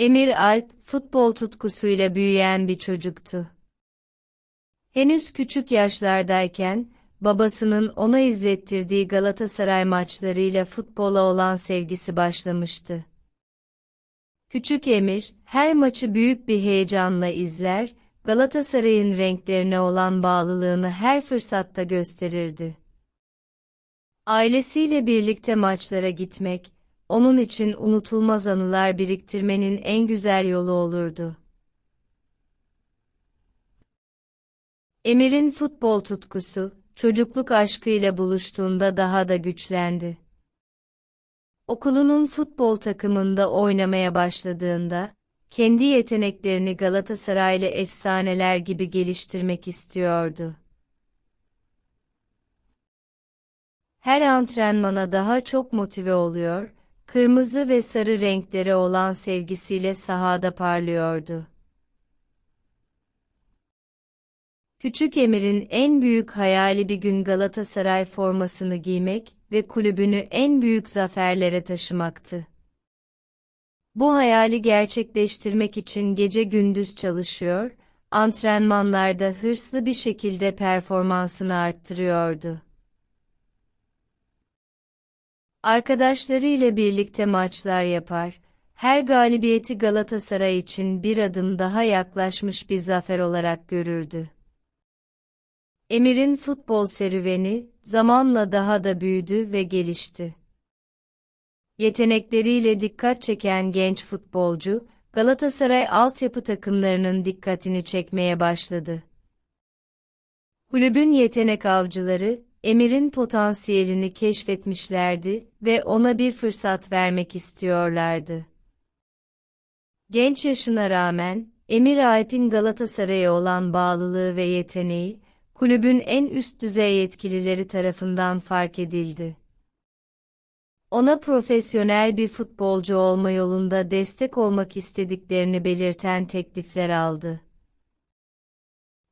Emir Alp, futbol tutkusuyla büyüyen bir çocuktu. Henüz küçük yaşlardayken, babasının ona izlettirdiği Galatasaray maçlarıyla futbola olan sevgisi başlamıştı. Küçük Emir, her maçı büyük bir heyecanla izler, Galatasaray'ın renklerine olan bağlılığını her fırsatta gösterirdi. Ailesiyle birlikte maçlara gitmek, onun için unutulmaz anılar biriktirmenin en güzel yolu olurdu. Emir'in futbol tutkusu, çocukluk aşkıyla buluştuğunda daha da güçlendi. Okulunun futbol takımında oynamaya başladığında, kendi yeteneklerini Galatasaraylı efsaneler gibi geliştirmek istiyordu. Her antrenmana daha çok motive oluyor, kırmızı ve sarı renklere olan sevgisiyle sahada parlıyordu. Küçük Emir'in en büyük hayali bir gün Galatasaray formasını giymek ve kulübünü en büyük zaferlere taşımaktı. Bu hayali gerçekleştirmek için gece gündüz çalışıyor, antrenmanlarda hırslı bir şekilde performansını arttırıyordu. Arkadaşlarıyla birlikte maçlar yapar, her galibiyeti Galatasaray için bir adım daha yaklaşmış bir zafer olarak görürdü. Emir'in futbol serüveni, zamanla daha da büyüdü ve gelişti. Yetenekleriyle dikkat çeken genç futbolcu, Galatasaray altyapı takımlarının dikkatini çekmeye başladı. Kulübün yetenek avcıları, Emir'in potansiyelini keşfetmişlerdi ve ona bir fırsat vermek istiyorlardı. Genç yaşına rağmen, Emir Alp'in Galatasaray'a olan bağlılığı ve yeteneği, kulübün en üst düzey yetkilileri tarafından fark edildi. Ona profesyonel bir futbolcu olma yolunda destek olmak istediklerini belirten teklifler aldı.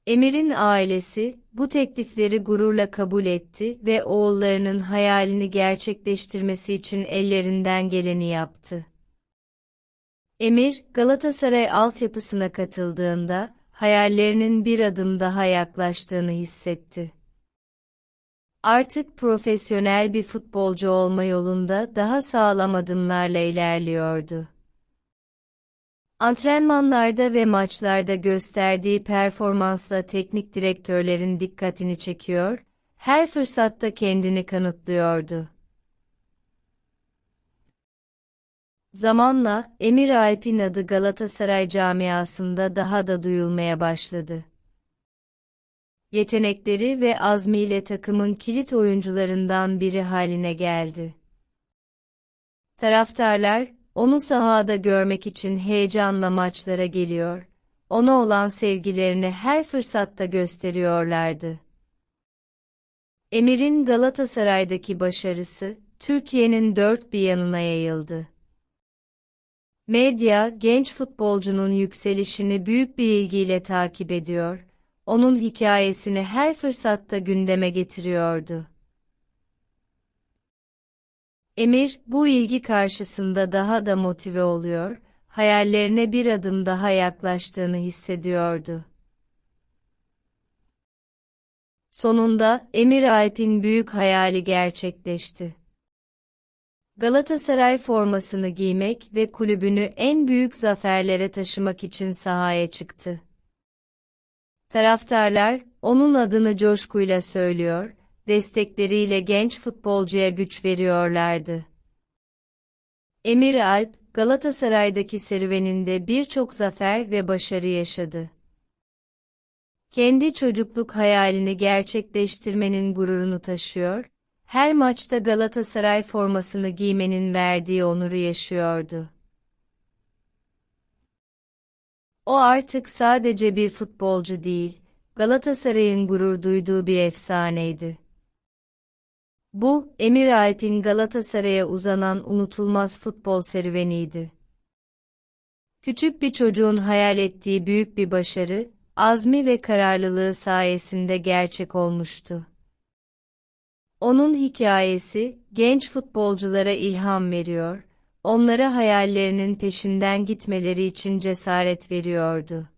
Emir'in ailesi, bu teklifleri gururla kabul etti ve oğullarının hayalini gerçekleştirmesi için ellerinden geleni yaptı. Emir, Galatasaray altyapısına katıldığında, hayallerinin bir adım daha yaklaştığını hissetti. Artık profesyonel bir futbolcu olma yolunda daha sağlam adımlarla ilerliyordu. Antrenmanlarda ve maçlarda gösterdiği performansla teknik direktörlerin dikkatini çekiyor, her fırsatta kendini kanıtlıyordu. Zamanla Emir Alp'in adı Galatasaray camiasında daha da duyulmaya başladı. Yetenekleri ve azmiyle takımın kilit oyuncularından biri haline geldi. Taraftarlar, onu sahada görmek için heyecanla maçlara geliyor, ona olan sevgilerini her fırsatta gösteriyorlardı. Emir'in Galatasaray'daki başarısı, Türkiye'nin dört bir yanına yayıldı. Medya, genç futbolcunun yükselişini büyük bir ilgiyle takip ediyor, onun hikayesini her fırsatta gündeme getiriyordu. Emir, bu ilgi karşısında daha da motive oluyor, hayallerine bir adım daha yaklaştığını hissediyordu. Sonunda, Emir Alp'in büyük hayali gerçekleşti. Galatasaray formasını giymek ve kulübünü en büyük zaferlere taşımak için sahaya çıktı. Taraftarlar, onun adını coşkuyla söylüyor, destekleriyle genç futbolcuya güç veriyorlardı. Emir Alp, Galatasaray'daki serüveninde birçok zafer ve başarı yaşadı. Kendi çocukluk hayalini gerçekleştirmenin gururunu taşıyor, her maçta Galatasaray formasını giymenin verdiği onuru yaşıyordu. O artık sadece bir futbolcu değil, Galatasaray'ın gurur duyduğu bir efsaneydi. Bu, Emir Alp'in Galatasaray'a uzanan unutulmaz futbol serüveniydi. Küçük bir çocuğun hayal ettiği büyük bir başarı, azmi ve kararlılığı sayesinde gerçek olmuştu. Onun hikayesi, genç futbolculara ilham veriyor, onlara hayallerinin peşinden gitmeleri için cesaret veriyordu.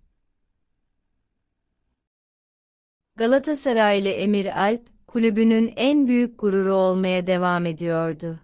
Galatasaraylı Emir Alp, kulübünün en büyük gururu olmaya devam ediyordu.